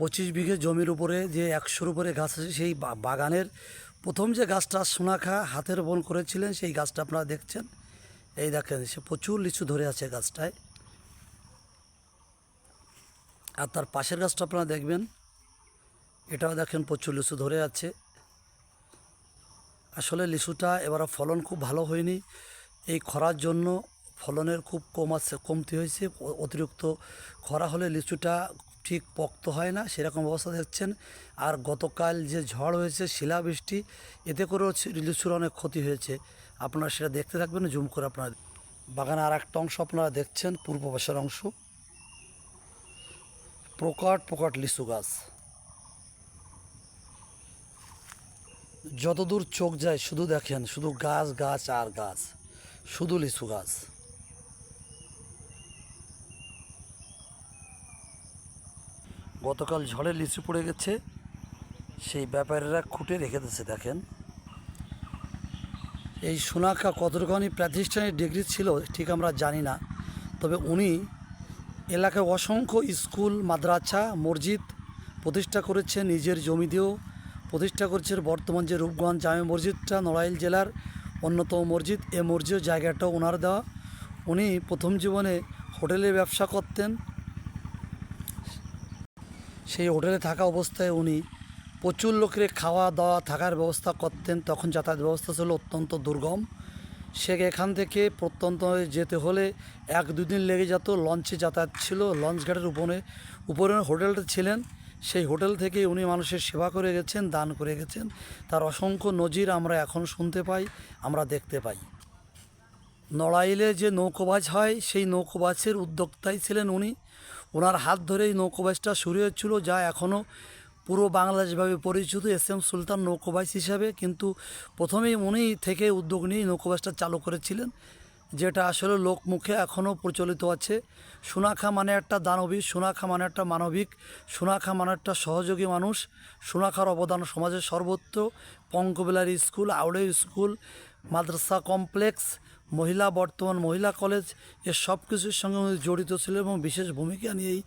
পঁচিশ বিঘে জমির উপরে যে একশোর উপরে গাছ আছে, সেই বাগানের প্রথম যে গাছটা সোনাখা হাতের বন করেছিলেন, সেই গাছটা আপনারা দেখছেন। এই দেখেন, সে প্রচুর লিচু ধরে আছে গাছটায়। আর তার পাশের গাছটা আপনারা দেখবেন, এটাও দেখেন প্রচুর লিচু ধরে আছে। আসলে লিচুটা এবার ফলন খুব ভালো হয়নি। এই খরার জন্য ফলনের খুব কম আছে, কমতি হয়েছে। অতিরিক্ত খরা হলে লিচুটা ঠিক পক্ত হয় না, সেরকম অবস্থা দেখছেন। আর গতকাল যে ঝড় হয়েছে, শিলাবৃষ্টি, এতে করেও লিচুর অনেক ক্ষতি হয়েছে। আপনারা সেটা দেখতে থাকবেন, জুম করে আপনারা বাগানে আর একটা অংশ আপনারা দেখছেন, পূর্ব পাশের অংশ। প্রকাট প্রকাট লিচু গাছ। যতদূর চোখ যায়, শুধু দেখেন, শুধু গাছ গাছ আর গাছ, শুধু লিচু গাছ। গতকাল ঝড়ে লিচু পড়ে গেছে, সেই ব্যাপারীরা খুঁটে রেখে দিয়েছে, দেখেন। এই সোনাকা কতটুখানি প্রাতিষ্ঠানিক ডিগ্রি ছিল, ঠিক আমরা জানি না। তবে উনি এলাকায় অসংখ্য স্কুল, মাদ্রাসা, মসজিদ প্রতিষ্ঠা করেছে, নিজের জমি দিয়েও প্রতিষ্ঠা করেছে। বর্তমান যে রূপগঞ্জ জামে মসজিদটা, নড়াইল জেলার অন্যতম মসজিদ, এ মসজিদ জায়গাটাও ওনার দেওয়া। উনি প্রথম জীবনে হোটেলে ব্যবসা করতেন সেই হোটেলে থাকা অবস্থায় উনি প্রচুর লোকের খাওয়া দাওয়া থাকার ব্যবস্থা করতেন। তখন যাতায়াত ব্যবস্থা ছিল অত্যন্ত দুর্গম। সে এখান থেকে প্রত্যন্ত যেতে হলে এক দুদিন লেগে যেত। লঞ্চে যাতায়াত ছিল। লঞ্চ ঘাটের উপরে উপরে হোটেলটা ছিলেন। সেই হোটেল থেকে উনি মানুষের সেবা করে গেছেন, দান করে গেছেন। তার অসংখ্য নজির আমরা এখন শুনতে পাই, আমরা দেখতে পাই। নড়াইলে যে নৌকোবাজ হয়, সেই নৌকোবাজের উদ্যোক্তাই ছিলেন উনি। ওনার হাত ধরেই নৌকোবাজটা শুরু হয়েছিল, যা এখনও পুরো বাংলাদেশভাবে পরিচিত এস এম সুলতান নৌকোবাজ হিসাবে। কিন্তু প্রথমেই উনি থেকে উদ্যোগ নিয়ে নৌকোবাজটা চালু করেছিলেন, যেটা আসলে লোকমুখে এখনও প্রচলিত আছে। সোনাখা মানে একটা দানবিক সোনাখা মানে একটা মানবিক, সোনাখা মানে একটা সহযোগী মানুষ। সোনাখার অবদান সমাজের সর্বত্র। পঙ্কবিলারি স্কুল আউড়ে স্কুল, মাদ্রাসা কমপ্লেক্স মহিলা বর্তমান মহিলা কলেজের সব কিছুর সঙ্গে উনি জড়িত ছিলেন এবং বিশেষ ভূমিকা নিয়ে এই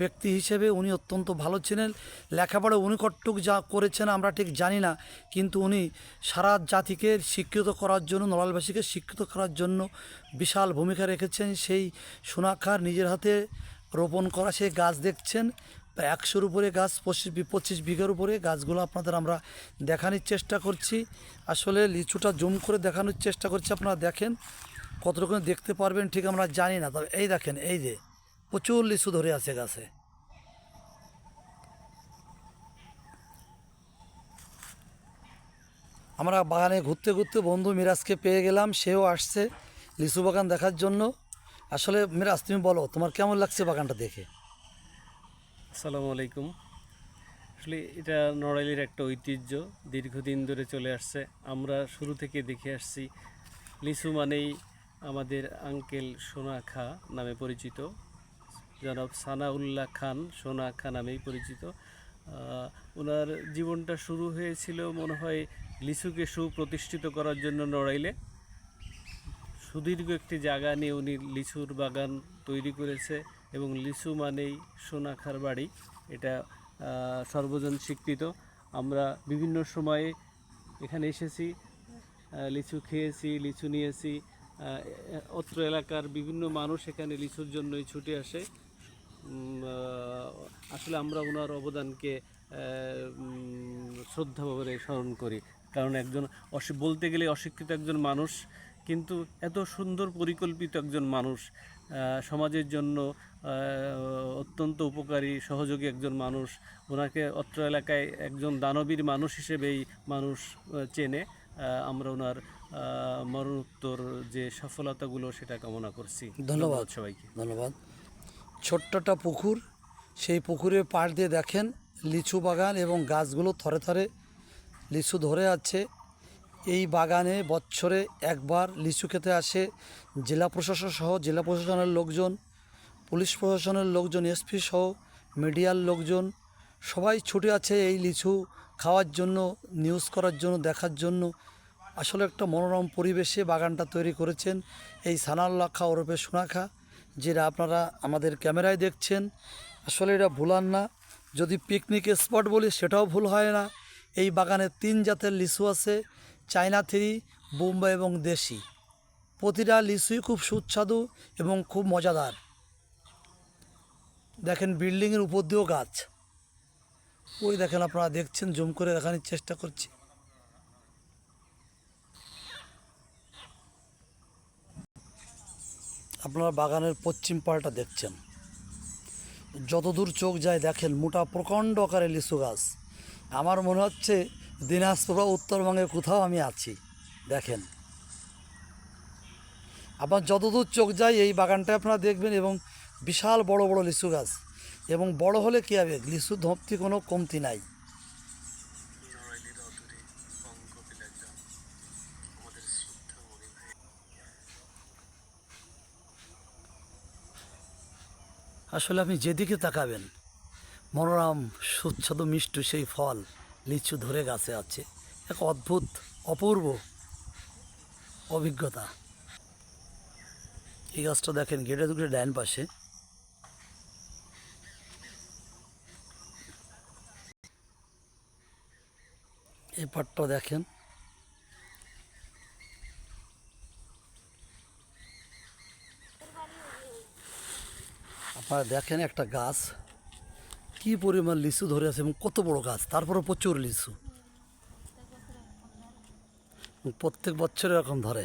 ব্যক্তি হিসেবে উনি অত্যন্ত ভালো ছিলেন। লেখাপড়া উনি কটটুক যা করেছেন আমরা ঠিক জানি না, কিন্তু উনি সারা জাতিকে শিক্ষিত করার জন্য নড়ালবাসীকে শিক্ষিত করার জন্য বিশাল ভূমিকা রেখেছেন। সেই সোনাখার নিজের হাতে রোপণ করা সেই গাছ দেখছেন। প্রায় একশোর উপরে গাছ, পঁচিশ পঁচিশ বিঘার উপরে গাছগুলো আপনাদের আমরা দেখানোর চেষ্টা করছি। আসলে লিচুটা জুম করে দেখানোর চেষ্টা করছি, আপনারা দেখেন কতটুকু দেখতে পারবেন, ঠিক আমরা জানি না। তবে এই দেখেন, এই যে প্রচুর লিচু ধরে আছে গাছে। আমরা বাগানে ঘুরতে ঘুরতে বন্ধু মিরাজকে পেয়ে গেলাম, সেও আসছে লিচু বাগান দেখার জন্য। আসলে মিরাজ, তুমি বলো, তোমার কেমন লাগছে বাগানটা দেখে? আসসালামু আলাইকুম। আসলে এটা নড়াইলের একটা ঐতিহ্য, দীর্ঘদিন ধরে চলে আসছে। আমরা শুরু থেকে দেখে আসছি লিচু মানেই আমাদের আঙ্কেল সোনা খা নামে পরিচিত। জনাব সানাউল্লাহ খান, সোনা খা নামেই পরিচিত। ওনার জীবনটা শুরু হয়েছিল মনে হয় লিচুকে সুপ্রতিষ্ঠিত করার জন্য নড়াইলে। সুদীর্ঘ একটি জায়গা নিয়ে উনি লিচুর বাগান তৈরি করেছে। এবং লিচু মানেই সোনাখার বাড়ি। এটা সর্বজন স্বীকৃত। আমরা বিভিন্ন সময়ে এখানে এসেছি লিচু খেয়েছি লিচু নিয়েছি। অত্র এলাকার বিভিন্ন মানুষ এখানে লিচুর জন্যই ছুটে আসে। আসলে আমরা ওনার অবদানকে আহ, উম, শ্রদ্ধা ভরে স্মরণ করি। কারণ একজন বলতে গেলে অশিক্ষিত একজন মানুষ কিন্তু এত সুন্দর পরিকল্পিত একজন মানুষ সমাজের জন্য অত্যন্ত উপকারী সহযোগী একজন মানুষ। ওনাকে অত্র এলাকায় একজন দানবীর মানুষ হিসেবেই মানুষ চেনে। আমরা ওনার মরণোত্তর যে সফলতাগুলো সেটা কামনা করছি। ধন্যবাদ। সবাইকে। ধন্যবাদ। ছোট্টটা পুকুর সেই পুকুরের পাড় দিয়ে দেখেন লিচু বাগান এবং গাছগুলো থরে থরে লিচু ধরে আছে। এই বাগানে বছরে একবার লিচু খেতে আসে। জেলা প্রশাসন সহ জেলা প্রশাসনের লোকজন, পুলিশ প্রশাসনের লোকজন, এসপি সহ মিডিয়ার লোকজন, সবাই ছুটে আছে এই লিচু খাওয়ার জন্য, নিউজ করার জন্য, দেখার জন্য। আসলে একটা মনোরম পরিবেশে বাগানটা তৈরি করেছেন এই সানাল্লা খা ওরফে সোনাখা, যেটা আপনারা আমাদের ক্যামেরায় দেখছেন। আসলে এটা ভুলান না। যদি পিকনিক স্পট বলি, সেটাও ভুল হয় না। এই বাগানে তিন জাতের লিচু আছে। চায়না থ্রি, বোম্বাই এবং দেশি। প্রতিটা লিচুই খুব সুস্বাদু এবং খুব মজাদার। দেখেন বিল্ডিংয়ের উপর দিয়েও গাছ। ওই দেখেন আপনারা দেখছেন, জুম করে দেখানোর চেষ্টা করছি। আপনারা বাগানের পশ্চিম পাড়টা দেখছেন। যতদূর চোখ যায় দেখেন, মোটা প্রকাণ্ড আকারে লিচু গাছ। আমার মনে হচ্ছে দিনাজপুর বা উত্তরবঙ্গে কোথাও আমি আছি। দেখেন। আপনার যতদূর চোখ যায়, এই বাগানটা আপনারা দেখবেন এবং বিশাল বড় বড় লিচু গাছ। এবং বড় হলে কী হবে? লিচু ধপতি কোনো কমতি নাই। আসলে আপনি যেদিকে তাকাবেন, মনোরম সুচ্ছদ মিষ্টি সেই ফল লিচু ধরে গাছে আছে। এক অদ্ভুত, অপূর্ব অভিজ্ঞতা। এই গাছটা দেখেন, গেটে দুটো ডাইন পাশে। এই পাটটা দেখেন। আপনারা দেখেন একটা গাছ। কি পরিমাণ লিচু ধরে আছে এবং কত বড় গাছ? তারপরে প্রচুর লিচু। প্রত্যেক বছর এরকম ধরে।